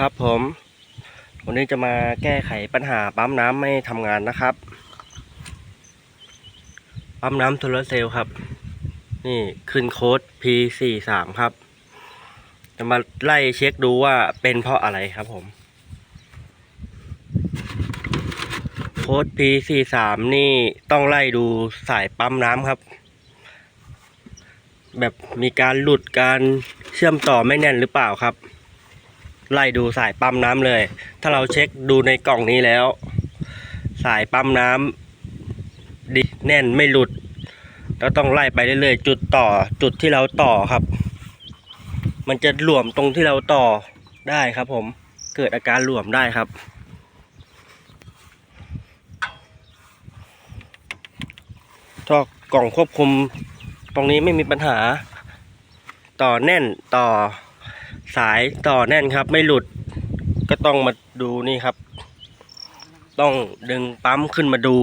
ครับผม วันนี้จะมาแก้ไขปัญหาปั๊มน้ำไม่ทำงานนะครับ ปั๊มน้ำโซลาร์เซลล์ครับ นี่ขึ้นโค้ด P43 ครับ จะมาไล่เช็คดูว่าเป็นเพราะอะไรครับผม โค้ด P43 นี่ต้องไล่ดูสายปั๊มน้ำครับ แบบมีการหลุดการเชื่อมต่อไม่แน่นหรือเปล่าครับ ไล่ดูสายปั๊มน้ำเลย ถ้าเราเช็คดูในกล่องนี้แล้ว สายปั๊มน้ำดิแน่นไม่หลุดเราต้องไล่ไปเรื่อยๆจุดต่อจุดที่เราต่อครับ มันจะหลวมตรงที่เราต่อได้ครับ ผมเกิดอาการหลวมได้ครับ ถ้ากล่องควบคุมตรงนี้ไม่มีปัญหา ต่อแน่นต่อ สายต่อแน่นครับ ไม่หลุดก็ต้องมาดูนี่ครับ ต้องดึงปั๊มขึ้นมาดู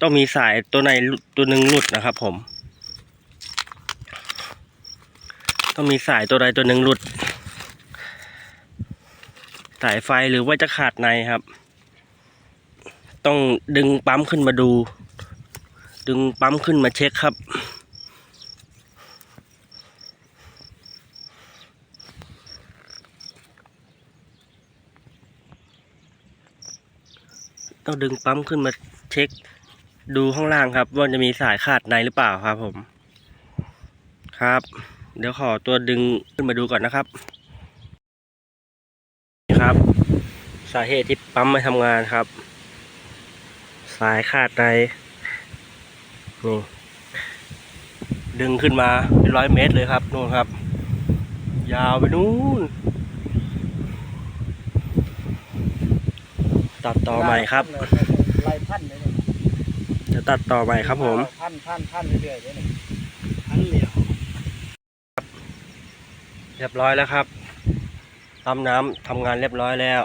ต้องมีสายตัวไหนตัวหนึ่งหลุดนะครับ ผม ต้องมีสายตัวใดตัวหนึ่งหลุด สายไฟหรือว่าจะขาดในครับ ต้องดึงปั๊มขึ้นมาดู ดึงปั๊มขึ้นมาเช็คครับ ต้องดึงปั๊มขึ้นมาเช็คดูข้างล่างครับ ว่าจะมีสายขาดในหรือเปล่าครับผม ครับ เดี๋ยวขอตัวดึงขึ้นมาดูก่อนนะครับนี่ครับ สาเหตุที่ปั๊มไม่ทำงานครับ สายขาดในนี่ดึงขึ้นมาเป็นร้อยเมตรเลยครับนู่นครับ ยาวไปนู่น ตัดต่อใหม่ครับไล่พันเลยเนี่ยจะตัดต่อใหม่ครับผมพันพันพันเรื่อยๆเลยเนี่ยพันเหลียวเรียบร้อยแล้วครับปั๊มน้ำทำงานเรียบร้อยแล้ว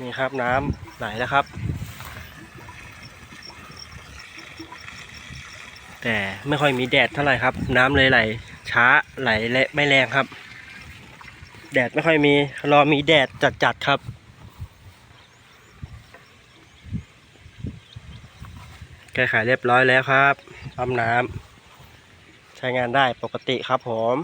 นี่ครับน้ำไหลแล้วครับ แต่ไม่ค่อยมีแดดเท่าไหร่ครับ น้ำเลยไหลช้าไหลและไม่แรงครับ แดดไม่ค่อยมี รอมีแดดจัดๆครับ แก้ไขเรียบร้อยแล้วครับปั๊มน้ำใช้งานได้ปกติครับผม